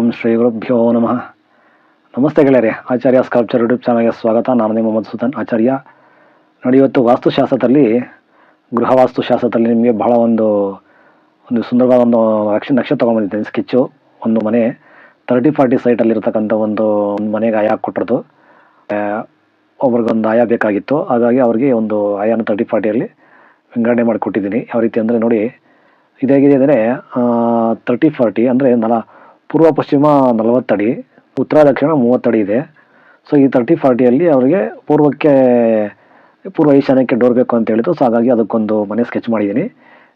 ಓಂ ಶ್ರೀ ಗುರುಭ್ಯೋ ನಮಃ. ನಮಸ್ತೆ ಗೆಳೆಯರೇ, ಆಚಾರ್ಯ ಸ್ಕಲ್ಪ್ಚರ್ ಯೂಟ್ಯೂಬ್ ಚಾನಲ್ಗೆ ಸ್ವಾಗತ. ನಾನು ನಿಮ್ಮ ಸುಲ್ತಾನ್ ಆಚಾರ್ಯ. ನೋಡಿ, ಇವತ್ತು ವಾಸ್ತುಶಾಸ್ತ್ರದಲ್ಲಿ, ಗೃಹ ವಾಸ್ತುಶಾಸ್ತ್ರದಲ್ಲಿ ನಿಮಗೆ ಬಹಳ ಒಂದು ಒಂದು ಸುಂದರವಾದ ಒಂದು ರಕ್ಷ ನಕ್ಷೆ ತೊಗೊಂಬಂದಿದ್ದೇನೆ ಸ್ಕೆಚ್ಚು ಒಂದು ಮನೆ ತರ್ಟಿ ಫಾರ್ಟಿ ಸೈಟಲ್ಲಿರ್ತಕ್ಕಂಥ ಒಂದು ಒಂದು ಮನೆಗೆ ಆಯಾ ಕೊಟ್ಟಿರೋದು ಒಬ್ರಿಗೊಂದು ಆಯ ಬೇಕಾಗಿತ್ತು. ಹಾಗಾಗಿ ಅವ್ರಿಗೆ ಒಂದು ಆಯಾನ ತರ್ಟಿ ಫಾರ್ಟಿಯಲ್ಲಿ ವಿಂಗಡಣೆ ಮಾಡಿಕೊಟ್ಟಿದ್ದೀನಿ. ಯಾವ ರೀತಿ ಅಂದರೆ ನೋಡಿ, ಇದಾಗಿದೆ ಅಂದರೆ ತರ್ಟಿ ಫಾರ್ಟಿ ಅಂದರೆ ನಲ ಪೂರ್ವ ಪಶ್ಚಿಮ ನಲವತ್ತಡಿ ಉತ್ತರ ದಕ್ಷಿಣ ಮೂವತ್ತಡಿ ಇದೆ. ಸೊ ಈ ತರ್ಟಿ ಫಾರ್ಟಿಯಲ್ಲಿ ಅವರಿಗೆ ಪೂರ್ವಕ್ಕೆ ಪೂರ್ವ ಈಶಾನ್ಯಕ್ಕೆ ಡೋರ್ ಬೇಕು ಅಂತ ಹೇಳಿದ್ರು ಸೊ ಹಾಗಾಗಿ ಅದಕ್ಕೊಂದು ಮನೆ ಸ್ಕೆಚ್ ಮಾಡಿದ್ದೀನಿ.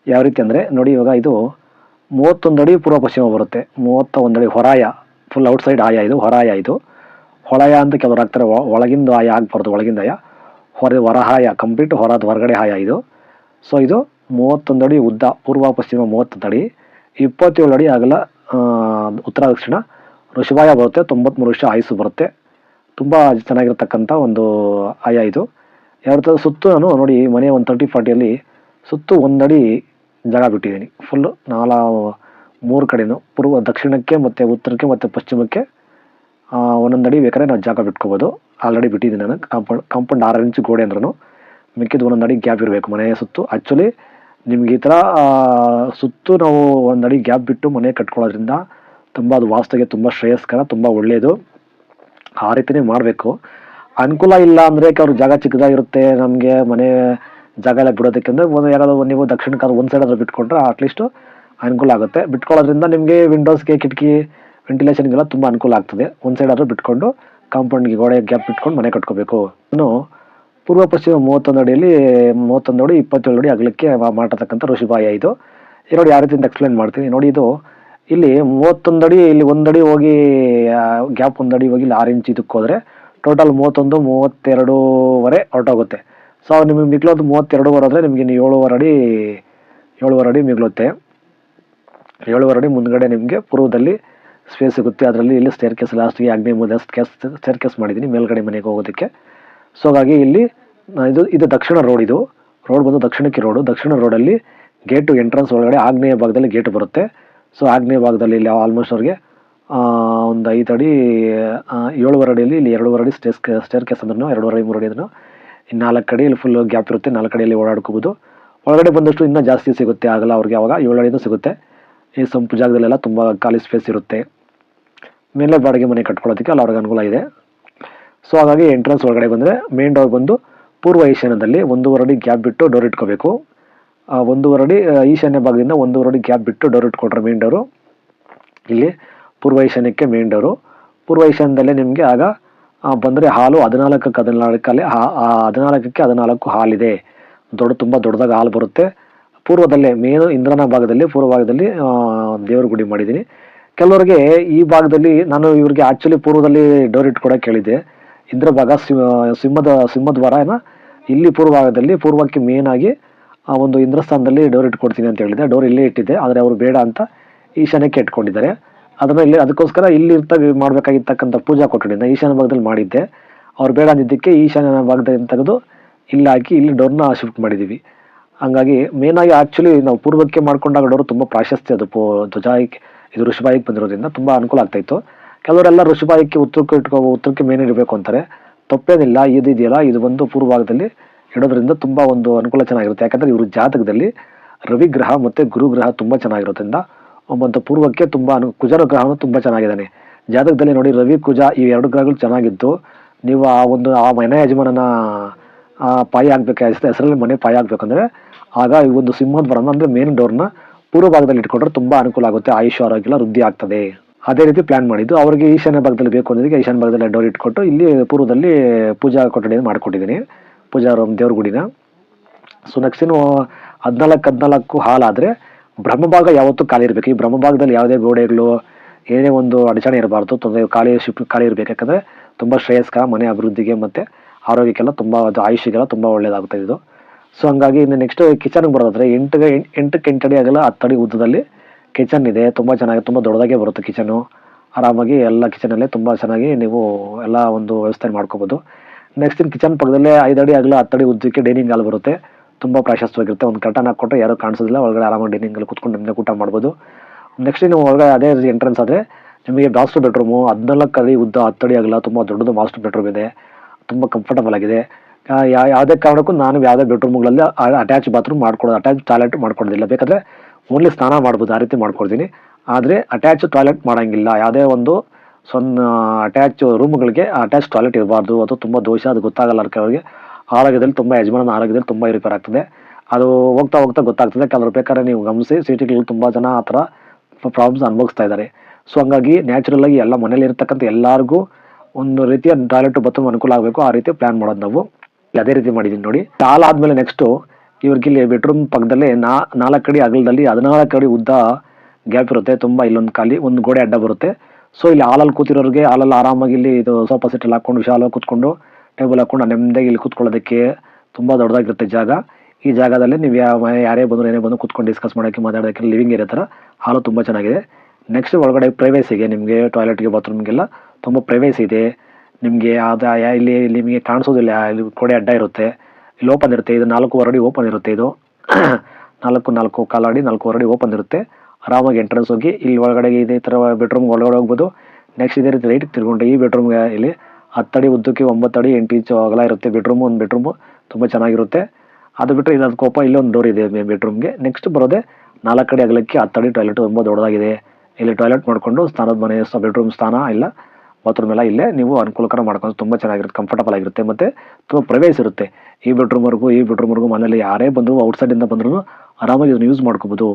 ಯಾವ ರೀತಿ ಅಂದರೆ ನೋಡಿ ಇವಾಗ ಇದು ಮೂವತ್ತೊಂದು ಅಡಿ ಪೂರ್ವ ಪಶ್ಚಿಮ ಬರುತ್ತೆ. ಮೂವತ್ತ ಒಂದಡಿ ಹೊರಾಯ ಫುಲ್ ಔಟ್ಸೈಡ್ ಆಯ ಇದು ಹೊರಾಯ ಇದು. ಹೊಳಯ ಅಂತ ಕೆಲವರು ಹಾಕ್ತಾರೆ. ಒಳಗಿಂದ ಆಯ ಆಗಬಾರ್ದು ಒಳಗಿಂದ ಆಯ. ಹೊರ ಹೊರಹಾಯ ಕಂಪ್ಲೀಟ್ ಹೊರದ ಹೊರಗಡೆ ಆಯ ಇದು. ಸೊ ಇದು ಮೂವತ್ತೊಂದು ಅಡಿ ಉದ್ದ ಪೂರ್ವ ಪಶ್ಚಿಮ ಮೂವತ್ತೊಂದು ಅಡಿ ಇಪ್ಪತ್ತೇಳು ಅಡಿ ಅಗಲ ಆ, ಉತ್ತರ ದಕ್ಷಿಣ. ಋಷಭಾಯ ಬರುತ್ತೆ, ತೊಂಬತ್ಮೂರು ವರ್ಷ ಆಯುಸ್ಸು ಬರುತ್ತೆ. ತುಂಬ ಚೆನ್ನಾಗಿರ್ತಕ್ಕಂಥ ಒಂದು ಆಯ ಇದು. ಎರಡು ಥರ ಸುತ್ತು ನಾನು ನೋಡಿ ಮನೆ ಒಂದು ತರ್ಟಿ ಫಾರ್ಟಿಯಲ್ಲಿ ಸುತ್ತು ಒಂದಡಿ ಜಾಗ ಬಿಟ್ಟಿದ್ದೀನಿ. ಫುಲ್ಲು ನಾಲಾ, ಮೂರು ಕಡೆನೂ. ಪೂರ್ವ ದಕ್ಷಿಣಕ್ಕೆ ಮತ್ತು ಉತ್ತರಕ್ಕೆ ಮತ್ತು ಪಶ್ಚಿಮಕ್ಕೆ ಒಂದೊಂದು ಅಡಿ ಬೇಕಾದ್ರೆ ನಾವು ಜಾಗ ಬಿಟ್ಕೋಬೋದು. ಆಲ್ರೆಡಿ ಬಿಟ್ಟಿದ್ದೀನಿ ನಾನು. ಕಾಂಪೌಂಡ್ ಕಾಂಪೌಂಡ್ ಆರು ಇಂಚು ಗೋಡೆ ಅಂದ್ರೂ ಮಿಕ್ಕಿದ ಒಂದೊಂದು ಅಡಿ ಗ್ಯಾಪ್ ಇರಬೇಕು ಮನೆಯ ಸುತ್ತು. ಆ್ಯಕ್ಚುಲಿ ನಿಮ್ಗೆ ಈ ಥರ ಸುತ್ತು ನಾವು ಒಂದು ಅಡಿ ಗ್ಯಾಪ್ ಬಿಟ್ಟು ಮನೆ ಕಟ್ಕೊಳ್ಳೋದ್ರಿಂದ ತುಂಬ ಅದು ವಾಸ್ತುಗೆ ತುಂಬ ಶ್ರೇಯಸ್ಕರ, ತುಂಬ ಒಳ್ಳೆಯದು ಆ ರೀತಿನೇ ಮಾಡಬೇಕು. ಅನುಕೂಲ ಇಲ್ಲ ಅಂದರೆ ಅವ್ರ ಜಾಗ ಚಿಕ್ಕದಾಗಿರುತ್ತೆ, ನಮಗೆ ಮನೆ ಜಾಗ ಎಲ್ಲ ಬಿಡೋದಕ್ಕೆ ಅಂದರೆ ಒಂದು ಯಾರಾದರೂ ನೀವು ದಕ್ಷಿಣಕ್ಕಾದ್ರೂ ಒಂದು ಸೈಡ್ ಆದರೂ ಬಿಟ್ಕೊಂಡ್ರೆ ಅಟ್ಲೀಸ್ಟ್ ಅನುಕೂಲ ಆಗುತ್ತೆ. ಬಿಟ್ಕೊಳ್ಳೋದ್ರಿಂದ ನಿಮಗೆ ವಿಂಡೋಸ್ಗೆ ಕಿಟಕಿ ವೆಂಟಿಲೇಷನ್ಗೆಲ್ಲ ತುಂಬ ಅನುಕೂಲ ಆಗ್ತದೆ. ಒಂದು ಸೈಡ್ ಆದರೂ ಬಿಟ್ಕೊಂಡು ಕಾಂಪೌಂಡ್ಗೆ ಗೋಡೆ ಗ್ಯಾಪ್ ಬಿಟ್ಕೊಂಡು ಮನೆ ಕಟ್ಕೋಬೇಕು. ಇನ್ನು ಪೂರ್ವ ಪಶ್ಚಿಮ ಮೂವತ್ತೊಂದು ಅಡಿಯಲ್ಲಿ, ಮೂವತ್ತೊಂದು ಅಡಿ, ಇಪ್ಪತ್ತೇಳು ಅಡಿ ಅಗಲಕ್ಕೆ ಮಾಡತಕ್ಕಂಥ ಋಷಿಬಾಯ ಇದು. ನೋಡಿ ಯಾವ ರೀತಿ ಅಂತ ಎಕ್ಸ್ಪ್ಲೇನ್ ಮಾಡ್ತೀನಿ. ನೋಡಿ ಇದು, ಇಲ್ಲಿ ಮೂವತ್ತೊಂದು ಅಡಿ, ಇಲ್ಲಿ ಒಂದಡಿ ಹೋಗಿ ಗ್ಯಾಪ್ ಒಂದಡಿ ಹೋಗಿ ಇಲ್ಲಿ ಆರು ಇಂಚ್ ಇದಕ್ಕೆ ಹೋದರೆ ಟೋಟಲ್ ಮೂವತ್ತೊಂದು ಮೂವತ್ತೆರಡೂವರೆ ಹೊರಟೋಗುತ್ತೆ. ಸೊ ನಿಮಗೆ ಮಿಗ್ಲೋದು ಮೂವತ್ತೆರಡು ಆದರೆ ನಿಮಗೆ ಏಳುವರೆ ಅಡಿ ಏಳುವರೆ ಅಡಿ ಮಿಗ್ಲುತ್ತೆ. ಏಳುವರೆ ಅಡಿ ಮುಂದ್ಗಡೆ ನಿಮಗೆ ಪೂರ್ವದಲ್ಲಿ ಸ್ಪೇಸ್ ಸಿಗುತ್ತೆ. ಅದರಲ್ಲಿ ಇಲ್ಲಿ ಸ್ಟೇರ್ ಕೇಸ್ ಲಾಸ್ಟ್ಗೆ ಅಗ್ನಿ ಮುಂದೆ ಸ್ಟೇರ್ ಕೇಸ್ ಮಾಡಿದ್ದೀನಿ. ಮೇಲ್ಗಡೆ ಮನೆಗೆ ಹೋಗೋದಕ್ಕೆ. ಸೊ ಹಾಗಾಗಿ ಇಲ್ಲಿ ಇದು ಇದು ದಕ್ಷಿಣ ರೋಡ್ ಇದು. ರೋಡ್ ಬಂದು ದಕ್ಷಿಣಕ್ಕೆ ರೋಡು ದಕ್ಷಿಣ ರೋಡಲ್ಲಿ ಗೇಟು ಎಂಟ್ರೆನ್ಸ್ ಒಳಗಡೆ ಆಗ್ನೇಯ ಭಾಗದಲ್ಲಿ ಗೇಟ್ ಬರುತ್ತೆ. ಸೊ ಆಗ್ನೇಯ ಭಾಗದಲ್ಲಿ ಇಲ್ಲಿ ಆಲ್ಮೋಸ್ಟ್ ಅವ್ರಿಗೆ ಒಂದು ಐದು ಅಡಿ ಏಳುವರೆ ಅಡಿಯಲ್ಲಿ ಇಲ್ಲಿ ಎರಡೂವರೆ ಅಡಿ ಸ್ಟೇಸ್ ಸ್ಟೇರ್ ಕೇಸ್ ಅಂದ್ರೂ ಎರಡೂವರೆ ಮೂರು ಅಡಿ ಅಂದ್ರೂ ಇನ್ನು ನಾಲ್ಕು ಅಡಿ ಇಲ್ಲಿ ಫುಲ್ ಗ್ಯಾಪ್ ಇರುತ್ತೆ. ನಾಲ್ಕು ಅಡಿಯಲ್ಲಿ ಓಡಾಡ್ಕೋಬೋದು. ಒಳಗಡೆ ಬಂದಷ್ಟು ಇನ್ನೂ ಜಾಸ್ತಿ ಸಿಗುತ್ತೆ. ಆಗಲ್ಲ ಅವ್ರಿಗೆ ಅವಾಗ ಏಳು ಅಡಿನೂ ಸಿಗುತ್ತೆ. ಈ ಸಂಪು ಜಾಗದಲ್ಲೆಲ್ಲ ತುಂಬ ಖಾಲಿ ಸ್ಪೇಸ್ ಇರುತ್ತೆ. ಮೇಲೆ ಬಾಡಿಗೆ ಮನೆ ಕಟ್ಕೊಳ್ಳೋದಕ್ಕೆ ಅಲ್ಲಿ ಅವ್ರಿಗೆ ಅನುಕೂಲ ಇದೆ. ಸೊ ಹಾಗಾಗಿ ಎಂಟ್ರೆನ್ಸ್ ಒಳಗಡೆ ಬಂದರೆ ಮೇನ್ ಡೋರ್ ಬಂದು ಪೂರ್ವ ಈಶಾನ್ಯದಲ್ಲಿ ಒಂದೂವರೆ ಅಡಿ ಗ್ಯಾಪ್ ಬಿಟ್ಟು ಡೋರ್ ಇಟ್ಕೋಬೇಕು. ಒಂದೂವರೆ ಅಡಿ ಈಶಾನ್ಯ ಭಾಗದಿಂದ ಒಂದೂವರೆ ಅಡಿ ಗ್ಯಾಪ್ ಬಿಟ್ಟು ಡೋರ್ ಇಟ್ಕೊಟ್ರೆ ಮೇನ್ ಡೋರು ಇಲ್ಲಿ ಪೂರ್ವ ಈಶಾನ್ಯಕ್ಕೆ ಮೇನ್ ಡೋರು ಪೂರ್ವ ಈಶಾನ್ಯದಲ್ಲೇ ನಿಮಗೆ ಆಗ ಬಂದರೆ ಹಾಲು ಹದಿನಾಲ್ಕಕ್ಕೆ ಹದಿನಾಲ್ಕಲ್ಲಿ ಹದಿನಾಲ್ಕಕ್ಕೆ ಹದಿನಾಲ್ಕು ಹಾಲಿದೆ. ದೊಡ್ಡ, ತುಂಬ ದೊಡ್ಡದಾಗಿ ಹಾಲು ಬರುತ್ತೆ. ಪೂರ್ವದಲ್ಲೇ ಮೇನು ಇಂದ್ರನ ಭಾಗದಲ್ಲಿ, ಪೂರ್ವ ಭಾಗದಲ್ಲಿ ದೇವರ ಗುಡಿ ಮಾಡಿದ್ದೀನಿ. ಕೆಲವರಿಗೆ ಈ ಭಾಗದಲ್ಲಿ ನಾನು ಇವ್ರಿಗೆ ಆ್ಯಕ್ಚುಲಿ ಪೂರ್ವದಲ್ಲಿ ಡೋರ್ ಇಟ್ಕೊಡೋಕೆ ಹೇಳಿದ್ದೆ. ಇಂದ್ರ ಭಾಗ ಸಿಂಹದ ಸಿಂಹದ್ವಾರ ಏನ ಇಲ್ಲಿ ಪೂರ್ವ ಭಾಗದಲ್ಲಿ ಪೂರ್ವಕ್ಕೆ ಮೇನ್ ಆಗಿ ಆ ಒಂದು ಇಂದ್ರಸ್ಥಾನದಲ್ಲಿ ಡೋರ್ ಇಟ್ಕೊಡ್ತೀನಿ ಅಂತ ಹೇಳಿದೆ. ಡೋರ್ ಇಲ್ಲೇ ಇಟ್ಟಿದ್ದೆ, ಆದರೆ ಅವರು ಬೇಡ ಅಂತ ಈಶಾನ್ಯಕ್ಕೆ ಇಟ್ಕೊಂಡಿದ್ದಾರೆ. ಅದನ್ನ ಇಲ್ಲಿ ಅದಕ್ಕೋಸ್ಕರ ಇಲ್ಲಿ ಇರ್ತಾಗ ಮಾಡಬೇಕಾಗಿರ್ತಕ್ಕಂಥ ಪೂಜಾ ಕೊಠಡಿನ ಈಶಾನ್ಯ ಭಾಗದಲ್ಲಿ ಮಾಡಿದ್ದೆ. ಅವ್ರು ಬೇಡ ಅಂದಿದ್ದಕ್ಕೆ ಈಶಾನ್ಯ ಭಾಗದಲ್ಲಿ ತೆಗೆದು ಇಲ್ಲಿ ಹಾಕಿ ಇಲ್ಲಿ ಡೋರ್ನ ಶಿಫ್ಟ್ ಮಾಡಿದ್ದೀವಿ. ಹಂಗಾಗಿ ಮೇನ್ ಆಗಿ ಆಕ್ಚುಲಿ ನಾವು ಪೂರ್ವಕ್ಕೆ ಮಾಡ್ಕೊಂಡಾಗ ಡೋರ್ ತುಂಬ ಪ್ರಾಶಸ್ತ್ಯ ಅದು ಪೋ ಧ್ವಜಾಯಿಗೆ ಇದು ಋಷಿಬಾಯಿಗೆ ಬಂದಿರೋದ್ರಿಂದ ತುಂಬ ಅನುಕೂಲ ಆಗ್ತಾ ಇತ್ತು. ಕೆಲವರೆಲ್ಲ ಋಷಭಾಯಿಕ್ಕೆ ಉತ್ತರಕ್ಕೆ ಇಟ್ಕೋ ಉತ್ತರಕ್ಕೆ ಮೇನ್ ಇಡಬೇಕು ಅಂತಾರೆ. ತಪ್ಪೇನಿಲ್ಲ ಇದು ಇದೆಯಲ್ಲ ಇದು ಬಂದು ಪೂರ್ವ ಭಾಗದಲ್ಲಿ ಇಡೋದ್ರಿಂದ ತುಂಬ ಒಂದು ಅನುಕೂಲ ಚೆನ್ನಾಗಿರುತ್ತೆ. ಯಾಕಂದರೆ ಇವರು ಜಾತಕದಲ್ಲಿ ರವಿ ಗ್ರಹ ಮತ್ತು ಗುರು ಗ್ರಹ ತುಂಬ ಚೆನ್ನಾಗಿರೋದ್ರಿಂದ ಮತ್ತು ಪೂರ್ವಕ್ಕೆ ತುಂಬ ಅನು, ಕುಜರ ಗ್ರಹನೂ ತುಂಬ ಚೆನ್ನಾಗಿದ್ದಾನೆ. ಜಾತಕದಲ್ಲಿ ನೋಡಿ ರವಿ, ಕುಜ ಈ ಎರಡು ಗ್ರಹಗಳು ಚೆನ್ನಾಗಿದ್ದು, ನೀವು ಆ ಒಂದು, ಆ ಮನೆ ಯಜಮಾನನ ಪಾಯ ಆಗ್ಬೇಕು ಹೆಸರಲ್ಲಿ ಮನೆ ಪಾಯ ಆಗಬೇಕಂದ್ರೆ ಆಗ ಈ ಒಂದು ಸಿಂಹದ್ವಾರನ ಅಂದರೆ ಮೇನ್ ಡೋರ್ನ ಪೂರ್ವ ಭಾಗದಲ್ಲಿ ಇಟ್ಕೊಂಡ್ರೆ ತುಂಬ ಅನುಕೂಲ ಆಗುತ್ತೆ. ಆಯುಷ್ಯ, ಆರೋಗ್ಯ ವೃದ್ಧಿ ಆಗ್ತದೆ. ಅದೇ ರೀತಿ ಪ್ಲಾನ್ ಮಾಡಿದ್ದು. ಅವರಿಗೆ ಈಶಾನ್ಯ ಭಾಗದಲ್ಲಿ ಬೇಕು ಅನ್ನೋದಕ್ಕೆ ಈಶಾನ್ಯ ಭಾಗದಲ್ಲಿ ಡೋರ್ ಇಟ್ಕೊಟ್ಟು ಇಲ್ಲಿ ಪೂರ್ವದಲ್ಲಿ ಪೂಜಾ ಕೊಠಡಿಯನ್ನು ಮಾಡಿಕೊಟ್ಟಿದ್ದೀನಿ. ಪೂಜಾ ರೂಮ್ ದೇವ್ರ ಗುಡಿನ ಸೊ ನೆಕ್ಸ್ಟ್ ಇನ್ನು ಹದಿನಾಲ್ಕು ಹದಿನಾಲ್ಕು ಹಾಲಾದರೆ ಬ್ರಹ್ಮಭಾಗ ಯಾವತ್ತೂ ಖಾಲಿ ಇರಬೇಕು. ಈ ಬ್ರಹ್ಮಭಾಗದಲ್ಲಿ ಯಾವುದೇ ಗೋಡೆಗಳು, ಏನೇ ಒಂದು ಅಡಚಣೆ ಇರಬಾರ್ದು, ತೊಂದರೆ ಖಾಲಿ ಶಿಪ್ ಖಾಲಿ ಇರಬೇಕು. ಯಾಕಂದರೆ ತುಂಬ ಶ್ರೇಯಸ್ಕರ ಮನೆ ಅಭಿವೃದ್ಧಿಗೆ ಮತ್ತು ಆರೋಗ್ಯಕ್ಕೆಲ್ಲ ತುಂಬ, ಅದು ಆಯುಷಿಗೆಲ್ಲ ತುಂಬ ಒಳ್ಳೆಯದಾಗುತ್ತೆ ಸೊ ಹಂಗಾಗಿ ಇನ್ನು ನೆಕ್ಸ್ಟ್ ಕಿಚನ್ಗೆ ಬರೋದಾದರೆ ಎಂಟು ಎಂಟಕ್ಕೆ ಎಂಟು ಅಡಿ ಆಗಲ್ಲ ಹತ್ತು ಅಡಿ ಉದ್ದದಲ್ಲಿ ಕಿಚನ್ ಇದೆ, ತುಂಬ ಚೆನ್ನಾಗಿ, ತುಂಬ ದೊಡ್ಡದಾಗೆ ಬರುತ್ತೆ ಕಿಚನು. ಆರಾಮಾಗಿ ಎಲ್ಲ ಕಿಚನಲ್ಲೇ ತುಂಬ ಚೆನ್ನಾಗಿ ನೀವು ಎಲ್ಲ ಒಂದು ವ್ಯವಸ್ಥೆ ಮಾಡ್ಕೋಬೋದು. ನೆಕ್ಸ್ಟ್ ಇನ್ ಕಿಚನ್ ಪಕ್ಕದಲ್ಲೇ ಐದು ಅಡಿ ಆಗಲ್ಲ ಹತ್ತು ಅಡಿ ಉದ್ದಕ್ಕೆ ಡೈನಿಂಗ್ ಹಾಲ್ ಬರುತ್ತೆ. ತುಂಬ ಪ್ರಾಶಸ್ತವಾಗಿರುತ್ತೆ. ಒಂದು ಕರ್ಟನ್ ಹಾಕ್ಕೊಟ್ರೆ ಯಾರೂ ಕಾಣಿಸೋದಿಲ್ಲ, ಒಳಗಡೆ ಆರಾಮಾಗಿ ಡೈನಿಂಗ್ ಅಲ್ಲಿ ಕುತ್ಕೊಂಡು ನಿಮ್ಮನೆ ಊಟ ಮಾಡ್ಬೋದು. ನೆಕ್ಸ್ಟ್ ನೀವು ಒಳಗಡೆ ಅದೇ ಎಂಟ್ರೆನ್ಸ್ ಆದರೆ ನಿಮಗೆ ಮಾಸ್ಟರ್ ಬೆಡ್ರೂಮು ಹದಿನಾಲ್ಕು ಅಡಿ ಉದ್ದ ಹತ್ತಡಿ ಆಗಲ್ಲ ತುಂಬ ದೊಡ್ಡದು ಮಾಸ್ಟರ್ ಬೆಡ್ರೂಮ್ ಇದೆ. ತುಂಬ ಕಂಫರ್ಟಬಲ್ ಆಗಿದೆ. ಯಾವುದೇ ಕಾರಣಕ್ಕೂ ನಾನು ಯಾವುದೇ ಬೆಡ್ರೂಮ್ಗಳಲ್ಲಿ ಅಟ್ಯಾಚ್ ಬಾತ್ರೂಮ್ ಮಾಡ್ಕೊಡೋದು ಅಟ್ಯಾಚ್ ಟಾಯ್ಲೆಟ್ ಮಾಡ್ಕೊಡೋದಿಲ್ಲ. ಬೇಕಾದ್ರೆ ಓನ್ಲಿ ಸ್ನಾನ ಮಾಡ್ಬೋದು, ಆ ರೀತಿ ಮಾಡ್ಕೊಡ್ತೀನಿ ಆದರೆ ಅಟ್ಯಾಚ್ ಟಾಯ್ಲೆಟ್ ಮಾಡೋಂಗಿಲ್ಲ. ಯಾವುದೇ ಒಂದು ಸೊನ್ನ ಅಟ್ಯಾಚ್ ರೂಮ್ಗಳಿಗೆ ಅಟ್ಯಾಚ್ ಟಾಯ್ಲೆಟ್ ಇರಬಾರ್ದು. ಅದು ತುಂಬ ದೋಷ, ಅದು ಗೊತ್ತಾಗಲ್ಲ ಅವರಿಗೆ. ಆರೋಗ್ಯದಲ್ಲಿ ತುಂಬ ಯಜಮಾನನ ಆರೋಗ್ಯದಲ್ಲಿ ತುಂಬ ಇರಿಪೇರ್ ಆಗ್ತದೆ. ಅದು ಹೋಗ್ತಾ ಹೋಗ್ತಾ ಗೊತ್ತಾಗ್ತದೆ. ಕೆಲವರು ಬೇಕಾದ್ರೆ ನೀವು ಗಮನಿಸಿ ಸಿಟಿಗಳಲ್ಲಿ ತುಂಬ ಜನ ಆ ಥರ ಪ್ರಾಬ್ಲಮ್ಸ್ ಅನುಭವಿಸ್ತಾ ಇದ್ದಾರೆ. ಸೊ ಹಂಗಾಗಿ ನ್ಯಾಚುರಲ್ ಆಗಿ ಎಲ್ಲ ಮನೇಲಿ ಇರ್ತಕ್ಕಂಥ ಎಲ್ಲರಿಗೂ ಒಂದು ರೀತಿಯ ಟಾಯ್ಲೆಟ್ ಬಾತ್ರೂಮ್ ಅನುಕೂಲ ಆಗಬೇಕು. ಆ ರೀತಿ ಪ್ಲಾನ್ ಮಾಡೋದು ನಾವು. ಅದೇ ರೀತಿ ಮಾಡಿದ್ದೀನಿ ನೋಡಿ. ಆದ್ಮೇಲೆ ನೆಕ್ಸ್ಟು ಇವ್ರಿಗೆ ಇಲ್ಲಿ ಬೆಡ್ರೂಮ್ ಪಕ್ಕದಲ್ಲೇ ನಾ, ನಾಲ್ಕು ಅಡಿ ಅಗಲದಲ್ಲಿ ಹದಿನಾಲ್ಕು ಅಡಿ ಉದ್ದ ಗ್ಯಾಪ್ ಇರುತ್ತೆ. ತುಂಬ ಇಲ್ಲೊಂದು ಖಾಲಿ, ಒಂದು ಗೋಡೆ ಅಡ್ಡ ಬರುತ್ತೆ. ಸೊ ಇಲ್ಲಿ ಹಾಲಲ್ಲಿ ಕೂತಿರೋರಿಗೆ ಹಾಲಲ್ಲಿ ಆರಾಮಾಗಿ ಇಲ್ಲಿ ಇದು ಸೋಫಾ ಸೆಟ್ ಎಲ್ಲ ಹಾಕೊಂಡು ವಿಶಾಲವಾಗಿ ಕೂತ್ಕೊಂಡು ಟೇಬಲ್ ಹಾಕ್ಕೊಂಡು ನೆಮ್ಮದಿಯಾಗಿ ಇಲ್ಲಿ ಕೂತ್ಕೊಳ್ಳೋದಕ್ಕೆ ತುಂಬ ದೊಡ್ಡದಾಗಿರುತ್ತೆ ಜಾಗ. ಈ ಜಾಗದಲ್ಲಿ ನೀವು ಯಾವ ಯಾರೇ ಬಂದರೂ, ಏನೇ ಬಂದು ಕೂತ್ಕೊಂಡು ಡಿಸ್ಕಸ್ ಮಾಡೋಕ್ಕೆ ಮಾತಾಡೋಕ್ಕೆ ಲಿವಿಂಗ್ ಏರಿಯಾ ಥರ ಹಾಲು ತುಂಬ ಚೆನ್ನಾಗಿದೆ. ನೆಕ್ಸ್ಟ್ ಒಳಗಡೆ ಪ್ರೈವೇಸಿಗೆ ನಿಮಗೆ ಟಾಯ್ಲೆಟ್ಗೆ ಬಾತ್ರೂಮ್ಗೆಲ್ಲ ತುಂಬ ಪ್ರೈವೇಸಿ ಇದೆ. ನಿಮಗೆ ಅದು ಇಲ್ಲಿ ನಿಮಗೆ ಕಾಣಿಸೋದಿಲ್ಲ, ಇಲ್ಲಿ ಗೋಡೆ ಅಡ್ಡ ಇರುತ್ತೆ. ಇಲ್ಲಿ ಓಪನ್ ಇರುತ್ತೆ. ಇದು ನಾಲ್ಕೂವರೆ ಅಡಿ ಓಪನ್ ಇರುತ್ತೆ ಇದು. ನಾಲ್ಕು ನಾಲ್ಕು ಕಾಲು ಅಡಿ ನಾಲ್ಕೂವರೆ ಅಡಿ ಓಪನ್ ಇರುತ್ತೆ. ಆರಾಮಾಗಿ ಎಂಟ್ರೆನ್ಸ್ ಹೋಗಿ ಇಲ್ಲಿ ಒಳಗಡೆ ಇದೇ ಥರ ಬೆಡ್ರೂಮ್ ಒಳಗಡೆ ಹೋಗ್ಬೋದು. ನೆಕ್ಸ್ಟ್ ಇದೇ ರೀತಿ ರೈಟ್ ತಿರ್ಕೊಂಡು ಈ ಬೆಡ್ರೂಮ್ಗೆ ಇಲ್ಲಿ ಹತ್ತಡಿ ಉದ್ದಕ್ಕೆ ಒಂಬತ್ತು ಅಡಿ ಎಂಟು ಇಂಚು ಅಗಲ ಇರುತ್ತೆ. ಬೆಡ್ರೂಮ್ ಒಂದು ಬೆಡ್ರೂಮು ತುಂಬ ಚೆನ್ನಾಗಿರುತ್ತೆ. ಅದು ಬಿಟ್ಟರೆ ಇದು ಕೋಪ ಇಲ್ಲೊಂದು ಡೋರ್ ಇದೆ ಬೆಡ್ರೂಮ್ಗೆ ನೆಕ್ಸ್ಟ್ ಬರೋದೇ ನಾಲ್ಕು ಅಡಿ ಅಗಲಕ್ಕೆ ಹತ್ತಡಿ ಟಾಯ್ಲೆಟ್ ತುಂಬ ದೊಡ್ಡದಾಗಿದೆ. ಇಲ್ಲಿ ಟಾಯ್ಲೆಟ್ ಮಾಡಿಕೊಂಡು ಸ್ನಾನದ ಮನೆ ಬೆಡ್ರೂಮ್ ಸ್ಥಾನ ಇಲ್ಲ. ಬಾತ್ರೂಮ್ ಎಲ್ಲ ಇಲ್ಲೇ ನೀವು ಅನುಕೂಲಕರ ಮಾಡ್ಕೊಂಡು ತುಂಬ ಚೆನ್ನಾಗಿರುತ್ತೆ ಕಂಫರ್ಟಬಲ್ ಆಗಿರುತ್ತೆ ಮತ್ತು ತುಂಬ ಪ್ರವೇಶ ಇರುತ್ತೆ. ಈ ಬೆಡ್ರೂಮ್ವರೆಗೂ ಈ ಬೆಡ್ರೂಮ್ವರೆಗೂ ಮನೇಲಿ ಯಾರೇ ಬಂದರೂ ಔಟ್ಸೈಡಿಂದ ಬಂದರೂ ಆರಾಮಾಗಿ ಇದನ್ನು ಯೂಸ್ ಮಾಡ್ಕೋಬೋದು.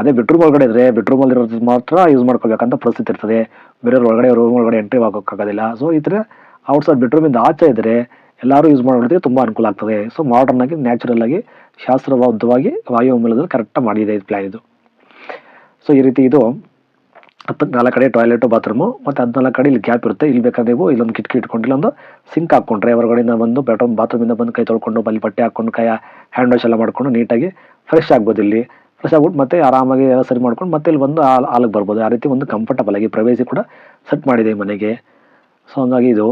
ಅದೇ ಬೆಡ್ರೂಮ್ ಒಳಗಡೆ ಇದ್ದರೆ ಬೆಡ್ರೂಮಲ್ಲಿ ಇರೋದು ಮಾತ್ರ ಯೂಸ್ ಮಾಡ್ಕೋಬೇಕಂತ ಪರಿಸ್ಥಿತಿ ಇರ್ತದೆ. ಬೇರೆಯವ್ರ ಒಳಗಡೆ ರೂಮ್ ಒಳಗಡೆ ಎಂಟ್ರಿ ಆಗೋಕ್ಕಾಗೋದಿಲ್ಲ. ಸೊ ಈ ಥರ ಔಟ್ಸೈಡ್ ಬೆಡ್ರೂಮಿಂದ ಆಚೆ ಇದ್ದರೆ ಎಲ್ಲರೂ ಯೂಸ್ ಮಾಡೋದಕ್ಕೆ ತುಂಬ ಅನುಕೂಲ ಆಗ್ತದೆ. ಸೊ ಮಾಡರ್ನ್ ಆಗಿ ನ್ಯಾಚುರಲ್ ಆಗಿ, ಶಾಸ್ತ್ರಬದ್ಧವಾಗಿ ವಾಯು ಮೂಲದಲ್ಲಿ ಕರೆಕ್ಟಾಗಿ ಮಾಡಿದೆ ಇದು ಪ್ಲ್ಯಾನ್ ಇದು. ಸೊ ಈ ರೀತಿ ಇದು. ಹತ್ತಕ್ಕೆ ನಾಲ್ಕು ಕಡೆ ಟಾಯ್ಲೆಟು ಬಾತ್ರೂಮು ಮತ್ತು ಹದಿನಾಲ್ಕು ಕಡೆ ಇಲ್ಲಿ ಗ್ಯಾಪ್ ಇರುತ್ತೆ. ಇಲ್ಲಿ ಬೇಕಾದ್ರೆ ನೀವು ಇಲ್ಲೊಂದು ಕಿಟಕಿ ಇಟ್ಕೊಂಡು ಇಲ್ಲೊಂದು ಸಿಂಕ್ ಹಾಕ್ಕೊಂಡ್ರೆ ಹೊರಗಡೆಯಿಂದ ಬಂದು ಬೆಟ್ರೂಮ್ ಬಾತ್ರೂಮಿಂದ ಬಂದು ಕೈ ತೊಳ್ಕೊಂಡು ಬಲ್ಲಿ ಬಟ್ಟೆ ಹಾಕ್ಕೊಂಡು ಕೈ ಹ್ಯಾಂಡ್ ವಾಶ್ ಎಲ್ಲ ಮಾಡ್ಕೊಂಡು ನೀಟಾಗಿ ಫ್ರೆಶ್ ಆಗ್ಬೋದು ಇಲ್ಲಿ. ಫ್ರೆಶ್ ಆಗ್ಬಿಟ್ಟು ಮತ್ತೆ ಆರಾಮಾಗಿ ಎಲ್ಲ ಸರಿ ಮಾಡ್ಕೊಂಡು ಮತ್ತೆ ಇಲ್ಲಿ ಬಂದು ಆ ಹಾಲಿಗೆ ಬರ್ಬೋದು. ಆ ರೀತಿ ಒಂದು ಕಂಫರ್ಟಬಲ್ ಆಗಿ ಪ್ರೈವೇಸಿ ಕೂಡ ಸೆಟ್ ಮಾಡಿದೆ ಮನೆಗೆ. ಸೊ ಹಂಗಾಗಿ ಇದು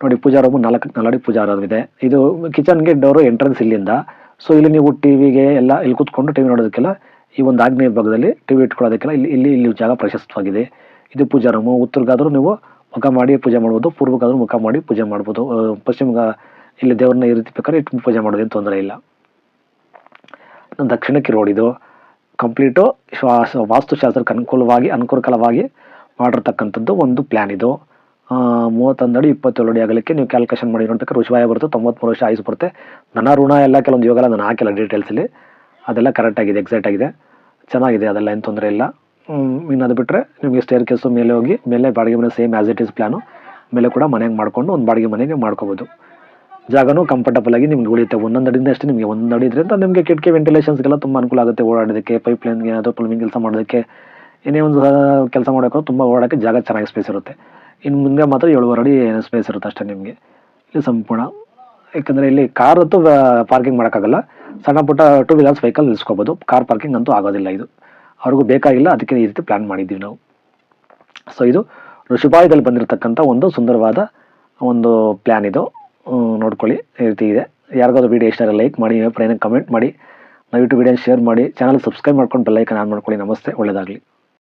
ನೋಡಿ, ಪೂಜಾ ರೂಮು ನಾಲ್ಕು ನಾಲ್ಕು ಪೂಜಾ ರೂಮ್ ಇದೆ. ಇದು ಕಿಚನ್ಗೆ ಡೋರು ಎಂಟ್ರೆನ್ಸ್ ಇಲ್ಲಿಂದ. ಸೊ ಇಲ್ಲಿ ನೀವು ಟಿವಿಗೆ ಎಲ್ಲ ಇಲ್ಲಿ ಕೂತ್ಕೊಂಡು ಟಿವಿ ನೋಡೋದಕ್ಕೆಲ್ಲ ಈ ಒಂದು ಆಗ್ನೇಯ ಭಾಗದಲ್ಲಿ ಟಿವಿ ಇಟ್ಕೊಳ್ಳೋದಕ್ಕೆಲ್ಲ ಇಲ್ಲಿ ಇಲ್ಲಿ ಇಲ್ಲಿ ಜಾಗ ಪ್ರಶಸ್ತವಾಗಿದೆ. ಇದು ಪೂಜಾ ರೂಮು. ಉತ್ತರಗಾದರೂ ನೀವು ಮುಖ ಮಾಡಿ ಪೂಜೆ ಮಾಡ್ಬೋದು. ಪೂರ್ವಕ್ಕಾದರೂ ಮುಖ ಮಾಡಿ ಪೂಜೆ ಮಾಡ್ಬೋದು. ಪಶ್ಚಿಮಗ ಪಶ್ಚಿಮ ಇಲ್ಲಿ ದೇವ್ರನ್ನ ಈ ರೀತಿ ಬೇಕಾದ್ರೆ ಇಟ್ಟು ಪೂಜೆ ಮಾಡೋದೇನು ತೊಂದರೆ ಇಲ್ಲ. ದಕ್ಷಿಣಕ್ಕೆ ರೋಡ್ ಇದು. ಕಂಪ್ಲೀಟು ಶ್ವಾಸ ವಾಸ್ತುಶಾಸ್ತ್ರಕ್ಕೆ ಅನುಕೂಲವಾಗಿ, ಅನುಕೂಲಕರವಾಗಿ ಮಾಡಿರ್ತಕ್ಕಂಥದ್ದು ಒಂದು ಪ್ಲ್ಯಾನ್ ಇದು. ಮೂವತ್ತೊಂದು ಅಡಿ ಇಪ್ಪತ್ತೇಳು ಅಡಿ ಆಗಲಿಕ್ಕೆ ನೀವು ಕ್ಯಾಲ್ಕುಲೇಷನ್ ಮಾಡಿ ನೋಡ್ಬೇಕಾದ್ರೆ ಬರುತ್ತೆ ತೊಂಬತ್ತ್ಮೂರು ವರ್ಷ ಆಯುಸ್ ಬರುತ್ತೆ. ನನ್ನ ಋಣ ಎಲ್ಲ ಕೆಲವೊಂದು ಯೋಗ ಎಲ್ಲ ನಾನು ಹಾಕಿಲ್ಲ ಡೀಟೇಲ್ಸಲ್ಲಿ ಅದೆಲ್ಲ ಕರೆಕ್ಟ್ ಆಗಿದೆ ಎಕ್ಸಾಕ್ಟ್ ಆಗಿದೆ. ಚೆನ್ನಾಗಿದೆ, ಅದೆಲ್ಲ ಏನು ತೊಂದರೆ ಇಲ್ಲ. ಇನ್ನು ಅದು ಬಿಟ್ಟರೆ ನಿಮಗೆ ಸ್ಟೇರ್ ಕೇಸು ಮೇಲೆ ಹೋಗಿ, ಮೇಲೆ ಬಾಡಿಗೆ ಮನೆ same as it is plan ಮೇಲೆ ಕೂಡ ಮನೆಗೆ ಮಾಡಿಕೊಂಡು ಒಂದು ಬಾಡಿಗೆ ಮನೆಗೆ ಮಾಡ್ಕೋಬೋದು. ಜಾಗನೂ ಕಂಫರ್ಟಬಲ್ ಆಗಿ ನಿಮ್ಗೆ ಉಳಿಯುತ್ತೆ. ಒಂದೊಂದು ಅಡಿಯಿಂದ ಅಷ್ಟೇ ನಿಮಗೆ ಒಂದು ಅಡಿ ಇದ್ರಿಂದ ನಿಮಗೆ ಕಿಟಕಿ ವೆಂಟಿಲೇಷನ್ಸ್ಗೆಲ್ಲ ತುಂಬ ಅನುಕೂಲ ಆಗುತ್ತೆ. ಓಡಾಡೋದಕ್ಕೆ ಪೈಪ್ ಲೈನ್ಗೆ ಏನಾದರೂ ಪ್ಲಮಿಂಗ್ ಕೆಲಸ ಮಾಡೋದಕ್ಕೆ, ಏನೇ ಒಂದು ಕೆಲಸ ಮಾಡೋಕ್ಕೂ ತುಂಬ ಓಡಾಡೋಕ್ಕೆ ಜಾಗ ಚೆನ್ನಾಗಿ ಸ್ಪೇಸ್ ಇರುತ್ತೆ. ಇನ್ನು ಮುಂದೆ ಮಾತ್ರ ಏಳುವರೆ ಅಡಿ ಸ್ಪೇಸ್ ಇರುತ್ತೆ ಅಷ್ಟೇ ನಿಮಗೆ. ಇಲ್ಲಿ ಸಂಪೂರ್ಣ ಯಾಕಂದರೆ ಇಲ್ಲಿ ಕಾರ್ ಅಂತೂ ಪಾರ್ಕಿಂಗ್ ಮಾಡೋಕ್ಕಾಗಲ್ಲ. ಸಣ್ಣ ಪುಟ್ಟ ಟೂ ವೀಲರ್ಸ್ ವೆಹಿಕಲ್ ನಿಲ್ಸ್ಕೋಬೋದು. ಕಾರ್ ಪಾರ್ಕಿಂಗ್ ಅಂತೂ ಆಗೋದಿಲ್ಲ ಇದು. ಅವ್ರಿಗೂ ಬೇಕಾಗಿಲ್ಲ, ಅದಕ್ಕೆ ಈ ರೀತಿ ಪ್ಲ್ಯಾನ್ ಮಾಡಿದ್ದೀವಿ ನಾವು. ಸೊ ಇದು ಋಷಿಪಾಯದಲ್ಲಿ ಬಂದಿರತಕ್ಕಂಥ ಒಂದು ಸುಂದರವಾದ ಒಂದು ಪ್ಲ್ಯಾನ್ ಇದು. ನೋಡ್ಕೊಳ್ಳಿ, ಈ ರೀತಿ ಇದೆ. ಯಾರಿಗಾದ್ರೂ ವಿಡಿಯೋ ಇಷ್ಟ ಲೈಕ್ ಮಾಡಿ, ಪ್ರಯಾಣ ಕಮೆಂಟ್ ಮಾಡಿ. ದಯವಿಟ್ಟು ವಿಡಿಯೋ ಶೇರ್ ಮಾಡಿ ಚಾನಲ್ ಸಬ್ಸ್ಕ್ರೈಬ್ ಮಾಡ್ಕೊಂಡು ಬೆಲ್ಲೈಕನ್ ಆನ್ ಮಾಡ್ಕೊಳ್ಳಿ. ನಮಸ್ತೆ ಒಳ್ಳೆಯದಾಗಲಿ